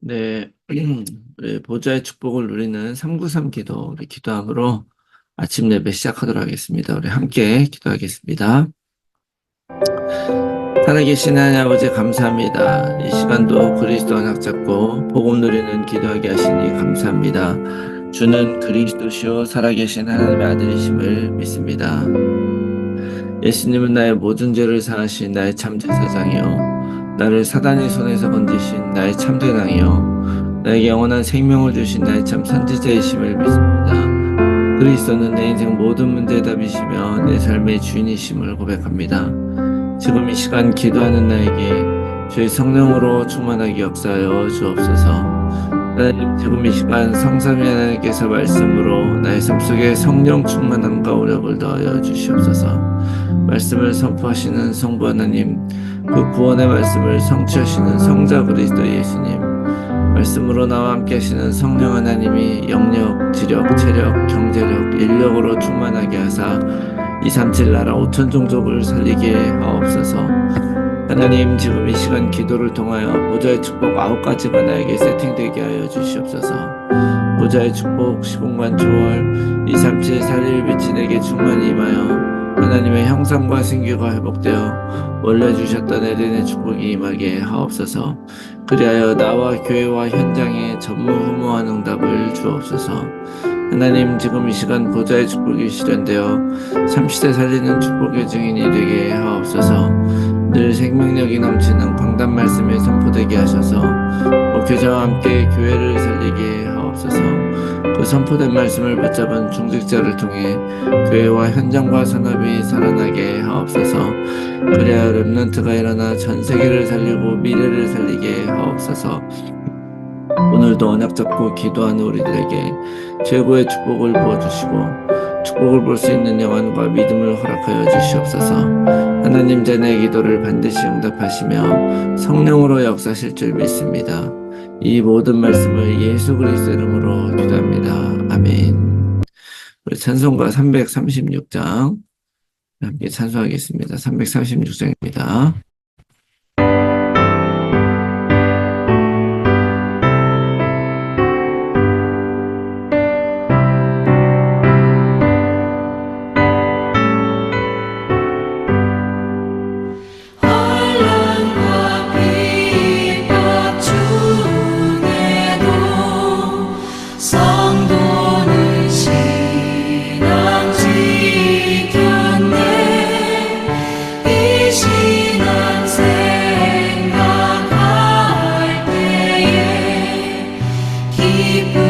네, 우리 보좌의 축복을 누리는 393 기도, 우리 기도함으로 아침 예배 시작하도록 하겠습니다. 우리 함께 기도하겠습니다. 살아계신 하나님 아버지 감사합니다. 이 시간도 그리스도 언약 잡고 복음 누리는 기도하게 하시니 감사합니다. 주는 그리스도시요 살아계신 하나님의 아들이심을 믿습니다. 예수님은 나의 모든 죄를 사하신 나의 참 제사장이요 나를 사단의 손에서 건지신 나의 참대장이요 나에게 영원한 생명을 주신 나의 참 선지자이심을 믿습니다. 그리스도는 내 인생 모든 문제의 답이시며 내 삶의 주인이심을 고백합니다. 지금 이 시간 기도하는 나에게 주의 성령으로 충만하게 역사하여 주옵소서. 하나님 지금 이 시간 성삼위 하나님께서 말씀으로 나의 삶 속에 성령 충만함과 오력을 더하여 주시옵소서. 말씀을 선포하시는 성부 하나님, 그 구원의 말씀을 성취하시는 성자 그리스도 예수님, 말씀으로 나와 함께 하시는 성령 하나님이 영력, 지력, 체력, 경제력, 인력으로 충만하게 하사 237 나라 5천 종족을 살리게 하옵소서. 하나님 지금 이 시간 기도를 통하여 보좌의 축복 아홉 가지가 나에게 세팅되게 하여 주시옵소서. 보좌의 축복 15만 초월 237 살릴 빛이 내게 충만히 임하여 하나님의 형상과 생기가 회복되어 원래 주셨던 에덴의 축복이 임하게 하옵소서. 그리하여 나와 교회와 현장에 전무후무한 응답을 주옵소서. 하나님 지금 이 시간 보좌의 축복이 실현되어 30대 살리는 축복의 증인이 되게 하옵소서. 늘 생명력이 넘치는 광단 말씀에 선포되게 하셔서 목회자와 함께 교회를 살리게 하옵소서. 그 선포된 말씀을 붙잡은 중직자를 통해 교회와 현장과 산업이 살아나게 하옵소서. 그래야 렘넌트가 일어나 전 세계를 살리고 미래를 살리게 하옵소서. 오늘도 언약 잡고 기도하는 우리들에게 최고의 축복을 부어주시고 축복을 볼 수 있는 영안과 믿음을 허락하여 주시옵소서. 하나님 자의 기도를 반드시 응답하시며 성령으로 역사실 줄 믿습니다. 이 모든 말씀을 예수 그리스도 이름으로 기도합니다. 아멘. 우리 찬송가 336장 함께 찬송하겠습니다. 336장입니다. keep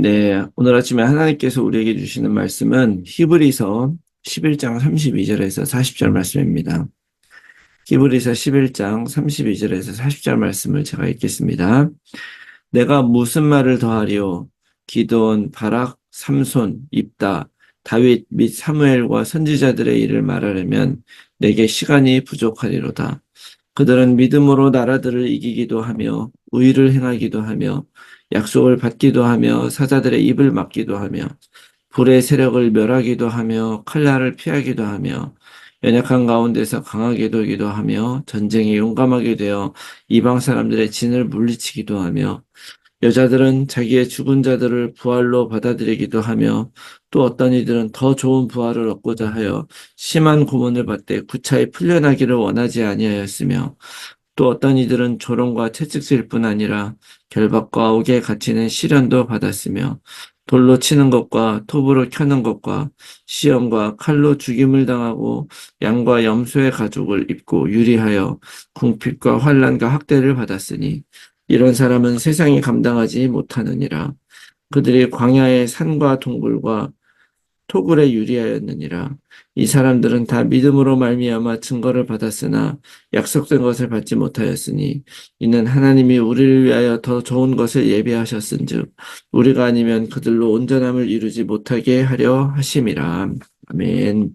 네. 오늘 아침에 하나님께서 우리에게 주시는 말씀은 히브리서 11장 32절에서 40절 말씀입니다. 히브리서 11장 32절에서 40절 말씀을 제가 읽겠습니다. 내가 무슨 말을 더하리요? 기도원, 바락, 삼손, 입다, 다윗 및 사무엘과 선지자들의 일을 말하려면 내게 시간이 부족하리로다. 그들은 믿음으로 나라들을 이기기도 하며 의를 행하기도 하며 약속을 받기도 하며 사자들의 입을 막기도 하며 불의 세력을 멸하기도 하며 칼날을 피하기도 하며 연약한 가운데서 강하게 되기도 하며 전쟁에 용감하게 되어 이방 사람들의 진을 물리치기도 하며 여자들은 자기의 죽은 자들을 부활로 받아들이기도 하며 또 어떤 이들은 더 좋은 부활을 얻고자 하여 심한 고문을 받되 구차히 풀려나기를 원하지 아니하였으며 또 어떤 이들은 조롱과 채찍질 뿐 아니라 결박과 옥에 갇히는 시련도 받았으며 돌로 치는 것과 톱으로 켜는 것과 시험과 칼로 죽임을 당하고 양과 염소의 가죽을 입고 유리하여 궁핍과 환란과 학대를 받았으니 이런 사람은 세상이 감당하지 못하느니라. 그들이 광야의 산과 동굴과 토굴에 유리하였느니라. 이 사람들은 다 믿음으로 말미암아 증거를 받았으나 약속된 것을 받지 못하였으니 이는 하나님이 우리를 위하여 더 좋은 것을 예비하셨은즉 우리가 아니면 그들로 온전함을 이루지 못하게 하려 하심이라. 아멘.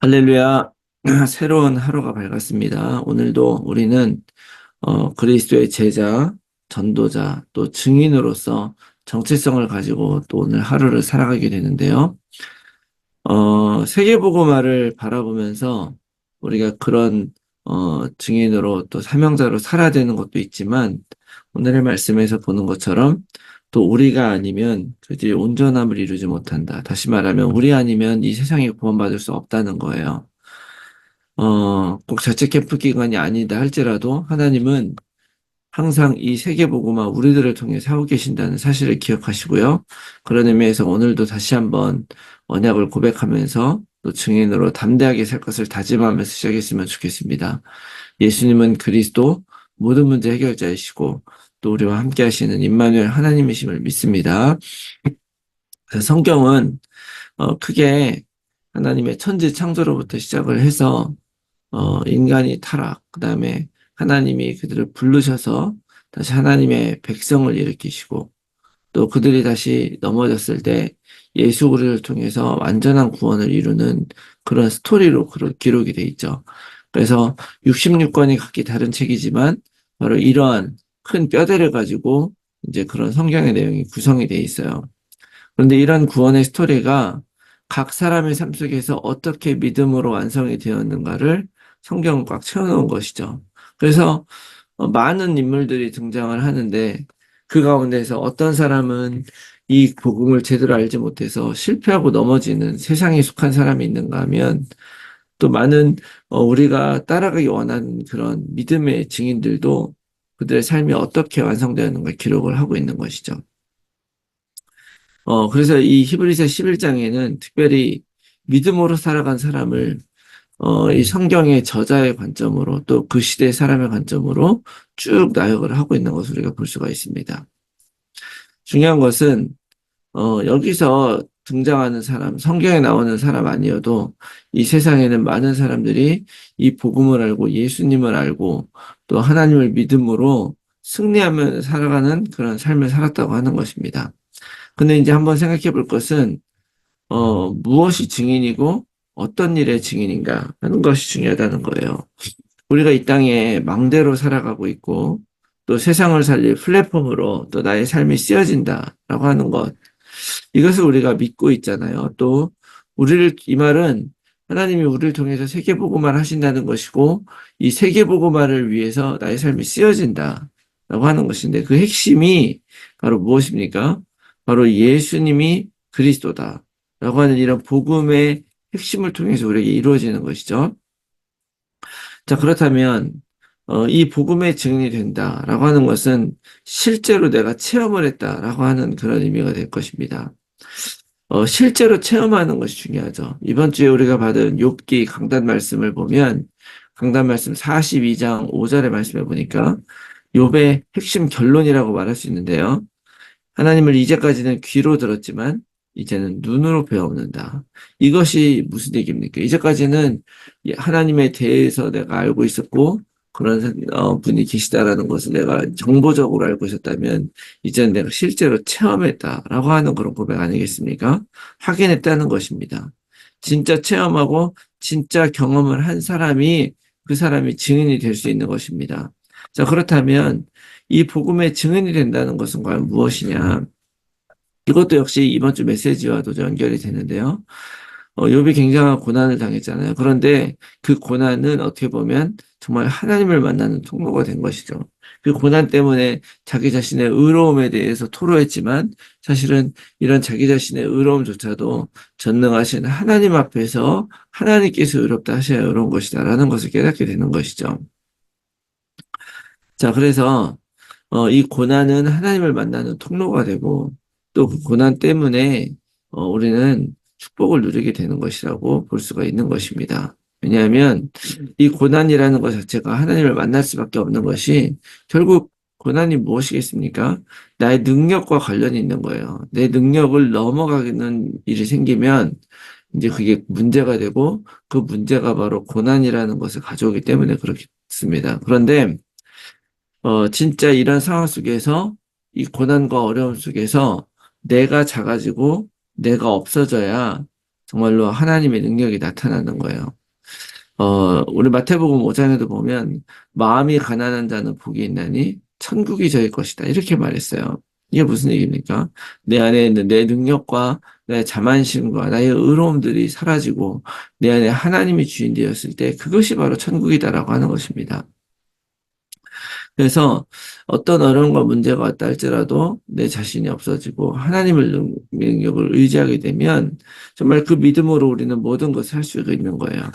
할렐루야. 새로운 하루가 밝았습니다. 오늘도 우리는 어, 그리스도의 제자 전도자 또 증인으로서 정체성을 가지고 또 오늘 하루를 살아가게 되는데요. 어, 세계보고마를 바라보면서 우리가 그런 어, 증인으로 또 사명자로 살아야 되는 것도 있지만 오늘의 말씀에서 보는 것처럼 또 우리가 아니면 그들이 온전함을 이루지 못한다. 다시 말하면 우리 아니면 이 세상에 구원받을 수 없다는 거예요. 어, 꼭 자체 캠프 기관이 아니다 할지라도 하나님은 항상 이 세계보고마 우리들을 통해 하고 계신다는 사실을 기억하시고요. 그런 의미에서 오늘도 다시 한번 언약을 고백하면서 또 증인으로 담대하게 살 것을 다짐하면서 시작했으면 좋겠습니다. 예수님은 그리스도 모든 문제 해결자이시고 또 우리와 함께 하시는 임마누엘 하나님이심을 믿습니다. 성경은 어, 크게 하나님의 천지 창조로부터 시작을 해서 어, 인간이 타락, 그 다음에 하나님이 그들을 부르셔서 다시 하나님의 백성을 일으키시고 또 그들이 다시 넘어졌을 때 예수 그리스도를 통해서 완전한 구원을 이루는 그런 스토리로 기록이 돼 있죠. 그래서 66권이 각기 다른 책이지만 바로 이러한 큰 뼈대를 가지고 이제 그런 성경의 내용이 구성이 돼 있어요. 그런데 이런 구원의 스토리가 각 사람의 삶 속에서 어떻게 믿음으로 완성이 되었는가를 성경은 꽉 채워놓은 것이죠. 그래서 어, 많은 인물들이 등장을 하는데 그 가운데서 어떤 사람은 이 복음을 제대로 알지 못해서 실패하고 넘어지는 세상에 속한 사람이 있는가 하면 또 많은 어, 우리가 따라가기 원하는 그런 믿음의 증인들도 그들의 삶이 어떻게 완성되었는가 기록을 하고 있는 것이죠. 어, 그래서 이 히브리서 11장에는 특별히 믿음으로 살아간 사람을 어, 이 성경의 저자의 관점으로 또 그 시대 사람의 관점으로 쭉 나열을 하고 있는 것을 우리가 볼 수가 있습니다. 중요한 것은 어, 여기서 등장하는 사람, 성경에 나오는 사람 아니어도 이 세상에는 많은 사람들이 이 복음을 알고 예수님을 알고 또 하나님을 믿음으로 승리하며 살아가는 그런 삶을 살았다고 하는 것입니다. 근데 이제 한번 생각해 볼 것은 어, 무엇이 증인이고 어떤 일의 증인인가 하는 것이 중요하다는 거예요. 우리가 이 땅에 망대로 살아가고 있고 또 세상을 살릴 플랫폼으로 또 나의 삶이 쓰여진다라고 하는 것. 이것을 우리가 믿고 있잖아요. 또 우리를 이 말은 하나님이 우리를 통해서 세계보고만 하신다는 것이고 이 세계보고만을 위해서 나의 삶이 쓰여진다라고 하는 것인데 그 핵심이 바로 무엇입니까? 바로 예수님이 그리스도다라고 하는 이런 복음의 핵심을 통해서 우리에게 이루어지는 것이죠. 자, 그렇다면, 어, 이 복음의 증인이 된다라고 하는 것은 실제로 내가 체험을 했다라고 하는 그런 의미가 될 것입니다. 어, 실제로 체험하는 것이 중요하죠. 이번 주에 우리가 받은 욥기 강단 말씀을 보면 강단 말씀 42장 5절의 말씀에 보니까 욥의 핵심 결론이라고 말할 수 있는데요. 하나님을 이제까지는 귀로 들었지만 이제는 눈으로 배워는다. 이것이 무슨 얘기입니까? 이제까지는 하나님에 대해서 내가 알고 있었고 그런 어, 분이 계시다라는 것을 내가 정보적으로 알고 있었다면 이제는 내가 실제로 체험했다라고 하는 그런 고백 아니겠습니까? 확인했다는 것입니다. 진짜 체험하고 진짜 경험을 한 사람이 그 사람이 증인이 될 수 있는 것입니다. 자, 그렇다면 이 복음의 증인이 된다는 것은 과연 무엇이냐? 이것도 역시 이번 주 메시지와도 연결이 되는데요. 어, 욥이 굉장한 고난을 당했잖아요. 그런데 그 고난은 어떻게 보면 정말 하나님을 만나는 통로가 된 것이죠. 그 고난 때문에 자기 자신의 의로움에 대해서 토로했지만 사실은 이런 자기 자신의 의로움조차도 전능하신 하나님 앞에서 하나님께서 의롭다 하셔야 의로운 것이다라는 것을 깨닫게 되는 것이죠. 자, 그래서 어, 이 고난은 하나님을 만나는 통로가 되고 또 그 고난 때문에 어, 우리는 축복을 누리게 되는 것이라고 볼 수가 있는 것입니다. 왜냐하면 이 고난이라는 것 자체가 하나님을 만날 수밖에 없는 것이 결국 고난이 무엇이겠습니까? 나의 능력과 관련이 있는 거예요. 내 능력을 넘어가는 일이 생기면 이제 그게 문제가 되고 그 문제가 바로 고난이라는 것을 가져오기 때문에 그렇습니다. 그런데 어 진짜 이런 상황 속에서 이 고난과 어려움 속에서 내가 작아지고 내가 없어져야 정말로 하나님의 능력이 나타나는 거예요. 어, 우리 마태복음 5장에도 보면 마음이 가난한 자는 복이 있나니 천국이 저의 것이다. 이렇게 말했어요. 이게 무슨 얘기입니까? 내 안에 있는 내 능력과 내 자만심과 나의 의로움들이 사라지고 내 안에 하나님이 주인 되었을 때 그것이 바로 천국이다라고 하는 것입니다. 그래서 어떤 어려움과 문제가 왔다 할지라도 내 자신이 없어지고 하나님을 능력을 의지하게 되면 정말 그 믿음으로 우리는 모든 것을 할 수 있는 거예요.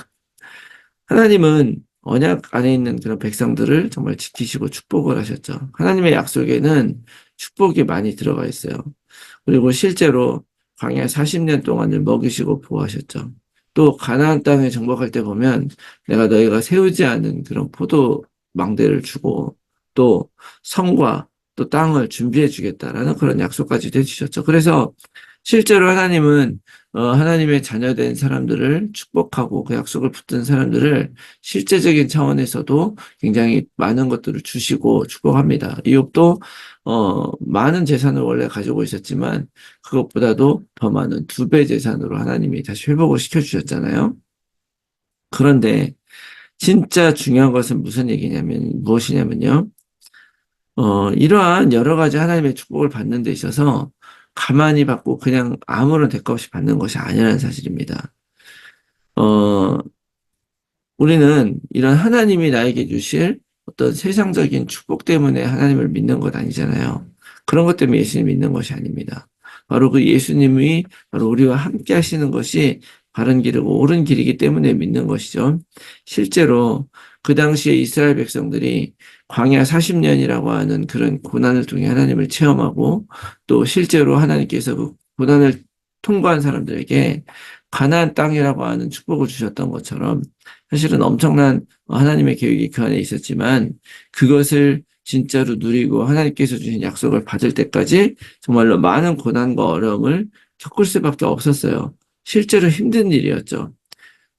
하나님은 언약 안에 있는 그런 백성들을 정말 지키시고 축복을 하셨죠. 하나님의 약속에는 축복이 많이 들어가 있어요. 그리고 실제로 광야 40년 동안을 먹이시고 보호하셨죠. 또 가나안 땅에 정복할 때 보면 내가 너희가 세우지 않은 그런 포도 망대를 주고 또 성과 또 땅을 준비해 주겠다라는 그런 약속까지 해주셨죠. 그래서 실제로 하나님은 어, 하나님의 자녀된 사람들을 축복하고 그 약속을 붙든 사람들을 실제적인 차원에서도 굉장히 많은 것들을 주시고 축복합니다. 이욕도 어, 많은 재산을 원래 가지고 있었지만 그것보다도 더 많은 두 배 재산으로 하나님이 다시 회복을 시켜주셨잖아요. 그런데 진짜 중요한 것은 무슨 얘기냐면 무엇이냐면요. 어, 이러한 여러 가지 하나님의 축복을 받는 데 있어서 가만히 받고 그냥 아무런 대가 없이 받는 것이 아니라는 사실입니다. 어, 우리는 이런 하나님이 나에게 주실 어떤 세상적인 축복 때문에 하나님을 믿는 것 아니잖아요. 그런 것 때문에 예수님 믿는 것이 아닙니다. 바로 그 예수님이 바로 우리와 함께 하시는 것이 바른 길이고 옳은 길이기 때문에 믿는 것이죠. 실제로 그 당시에 이스라엘 백성들이 광야 40년이라고 하는 그런 고난을 통해 하나님을 체험하고 또 실제로 하나님께서 그 고난을 통과한 사람들에게 가나안 땅이라고 하는 축복을 주셨던 것처럼 사실은 엄청난 하나님의 계획이 그 안에 있었지만 그것을 진짜로 누리고 하나님께서 주신 약속을 받을 때까지 정말로 많은 고난과 어려움을 겪을 수밖에 없었어요. 실제로 힘든 일이었죠.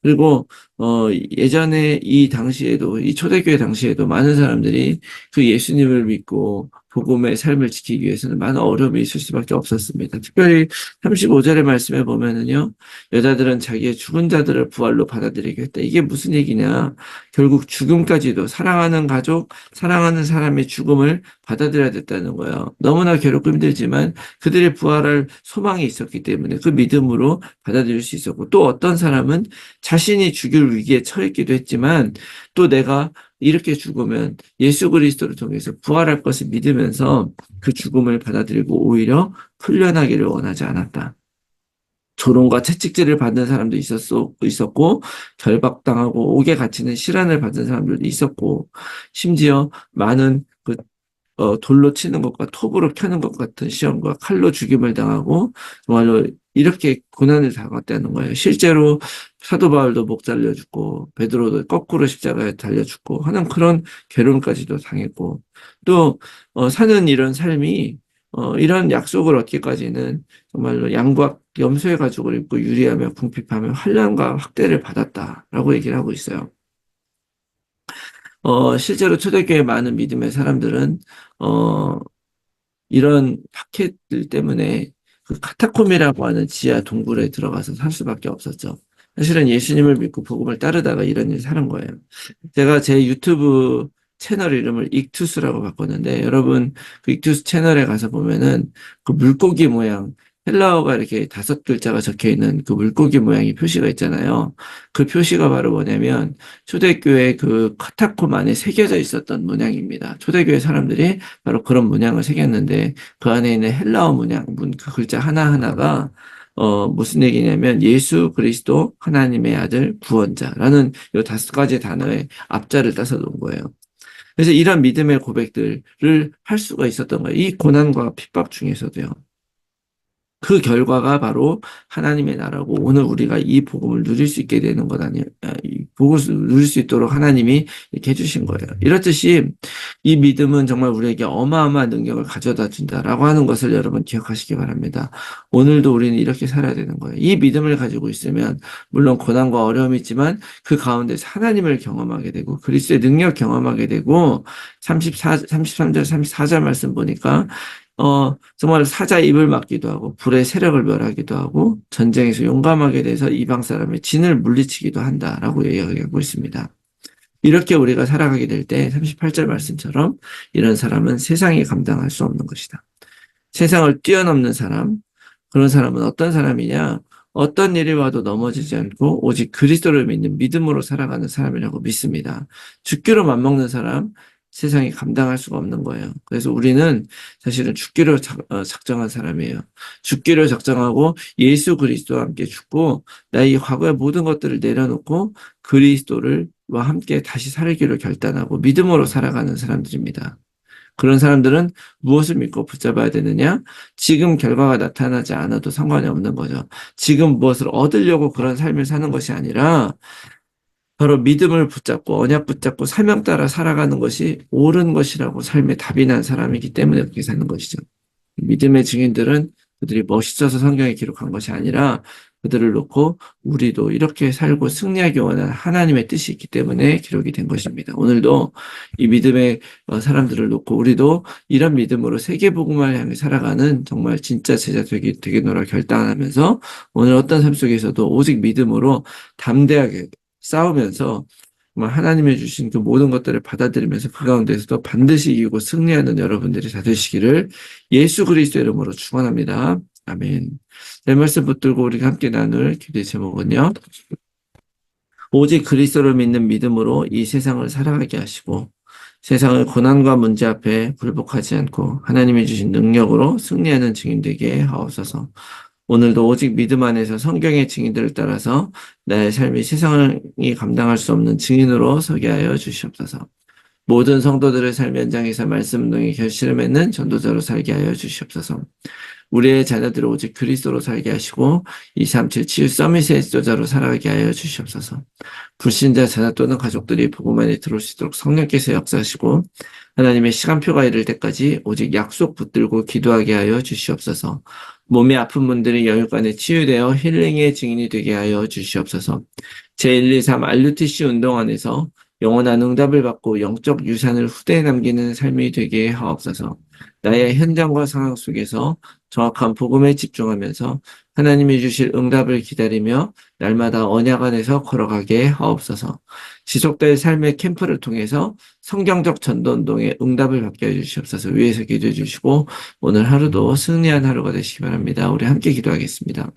그리고 어 예전에 이 당시에도 이 초대교회 당시에도 많은 사람들이 그 예수님을 믿고 복음의 삶을 지키기 위해서는 많은 어려움이 있을 수밖에 없었습니다. 특별히 35절의 말씀에 보면은요, 여자들은 자기의 죽은 자들을 부활로 받아들이게 했다. 이게 무슨 얘기냐? 결국 죽음까지도 사랑하는 가족, 사랑하는 사람의 죽음을 받아들여야 됐다는 거예요. 너무나 괴롭고 힘들지만 그들의 부활할 소망이 있었기 때문에 그 믿음으로 받아들일 수 있었고 또 어떤 사람은 자신이 죽일 위기에 처했기도 했지만 또 내가 이렇게 죽으면 예수 그리스도를 통해서 부활할 것을 믿으면서 그 죽음을 받아들이고 오히려 풀려나기를 원하지 않았다. 조롱과 채찍질을 받는 사람도 있었고, 있었고, 결박당하고 옥에 갇히는 시련을 받은 사람들도 있었고, 심지어 많은 그, 어, 돌로 치는 것과 톱으로 켜는 것 같은 시험과 칼로 죽임을 당하고, 정말로 이렇게 고난을 당했다는 거예요. 실제로 사도 바울도 목 잘려 죽고 베드로도 거꾸로 십자가에 달려 죽고 하는 그런 괴로움까지도 당했고 또 어, 사는 이런 삶이 어, 이런 약속을 얻기까지는 정말로 양과 염소의 가죽을 입고 유리하며 궁핍하며 환란과 학대를 받았다라고 얘기를 하고 있어요. 어, 실제로 초대교회 많은 믿음의 사람들은 어, 이런 파켓들 때문에 그 카타콤이라고 하는 지하 동굴에 들어가서 살 수밖에 없었죠. 사실은 예수님을 믿고 복음을 따르다가 이런 일이 사는 거예요. 제가 제 유튜브 채널 이름을 익투스라고 바꿨는데 여러분 그 익투스 채널에 가서 보면은 그 물고기 모양 헬라어가 이렇게 다섯 글자가 적혀 있는 그 물고기 모양의 표시가 있잖아요. 그 표시가 바로 뭐냐면 초대교회 그 카타콤 안에 새겨져 있었던 문양입니다. 초대교회 사람들이 바로 그런 문양을 새겼는데 그 안에 있는 헬라어 문양, 문, 그 글자 하나하나가 어, 무슨 얘기냐면 예수 그리스도 하나님의 아들 구원자라는 이 다섯 가지 단어의 앞자를 따서 놓은 거예요. 그래서 이런 믿음의 고백들을 할 수가 있었던 거예요. 이 고난과 핍박 중에서도요. 그 결과가 바로 하나님의 나라고 오늘 우리가 이 복음을 누릴 수 있게 되는 것 아니에요. 이 복음을 누릴 수 있도록 하나님이 이렇게 해주신 거예요. 이렇듯이 이 믿음은 정말 우리에게 어마어마한 능력을 가져다 준다라고 하는 것을 여러분 기억하시기 바랍니다. 오늘도 우리는 이렇게 살아야 되는 거예요. 이 믿음을 가지고 있으면 물론 고난과 어려움이 있지만 그 가운데서 하나님을 경험하게 되고 그리스도의 능력 경험하게 되고 34, 33절, 34절 말씀 보니까 어, 정말 사자 입을 막기도 하고, 불의 세력을 멸하기도 하고, 전쟁에서 용감하게 돼서 이방 사람의 진을 물리치기도 한다라고 이야기하고 있습니다. 이렇게 우리가 살아가게 될 때, 38절 말씀처럼, 이런 사람은 세상이 감당할 수 없는 것이다. 세상을 뛰어넘는 사람, 그런 사람은 어떤 사람이냐? 어떤 일이 와도 넘어지지 않고, 오직 그리스도를 믿는 믿음으로 살아가는 사람이라고 믿습니다. 죽기로 맘먹는 사람, 세상이 감당할 수가 없는 거예요. 그래서 우리는 사실은 죽기로 작, 어, 작정한 사람이에요. 죽기로 작정하고 예수 그리스도와 함께 죽고 나의 과거의 모든 것들을 내려놓고 그리스도를와 함께 다시 살기로 결단하고 믿음으로 살아가는 사람들입니다. 그런 사람들은 무엇을 믿고 붙잡아야 되느냐? 지금 결과가 나타나지 않아도 상관이 없는 거죠. 지금 무엇을 얻으려고 그런 삶을 사는 것이 아니라 바로 믿음을 붙잡고 언약 붙잡고 사명 따라 살아가는 것이 옳은 것이라고 삶의 답이 난 사람이기 때문에 그렇게 사는 것이죠. 믿음의 증인들은 그들이 멋있어서 성경에 기록한 것이 아니라 그들을 놓고 우리도 이렇게 살고 승리하기 원하는 하나님의 뜻이 있기 때문에 기록이 된 것입니다. 오늘도 이 믿음의 어, 사람들을 놓고 우리도 이런 믿음으로 세계복음을 향해 살아가는 정말 진짜 제자 되기, 되겠노라 결단하면서 오늘 어떤 삶 속에서도 오직 믿음으로 담대하게 싸우면서 정말 하나님이 주신 그 모든 것들을 받아들이면서 그 가운데서도 반드시 이기고 승리하는 여러분들이 다 되시기를 예수 그리스도 이름으로 축원합니다. 아멘. 내 말씀 붙들고 우리가 함께 나눌 기도의 제목은요. 오직 그리스도를 믿는 믿음으로 이 세상을 살아가게 하시고 세상을 고난과 문제 앞에 굴복하지 않고 하나님이 주신 능력으로 승리하는 증인 되게 하옵소서. 오늘도 오직 믿음 안에서 성경의 증인들을 따라서 나의 삶이 세상이 감당할 수 없는 증인으로 서게 하여 주시옵소서. 모든 성도들의 삶 현장에서 말씀 운동의 결실을 맺는 전도자로 살게 하여 주시옵소서. 우리의 자녀들을 오직 그리스도로 살게 하시고 237 치유 서밋의 지도자로 살아가게 하여 주시옵소서. 불신자 자녀 또는 가족들이 안에 들어올 수 있도록 성령께서 역사하시고 하나님의 시간표가 이를 때까지 오직 약속 붙들고 기도하게 하여 주시옵소서. 몸이 아픈 분들이 영육간에 치유되어 힐링의 증인이 되게 하여 주시옵소서. 제123 RUTC 운동 안에서 영원한 응답을 받고 영적 유산을 후대에 남기는 삶이 되게 하옵소서. 나의 현장과 상황 속에서 정확한 복음에 집중하면서 하나님이 주실 응답을 기다리며 날마다 언약 안에서 걸어가게 하옵소서. 지속될 삶의 캠프를 통해서 성경적 전도운동의 응답을 받게 해주시옵소서 위에서 기도해 주시고 오늘 하루도 승리한 하루가 되시기 바랍니다. 우리 함께 기도하겠습니다.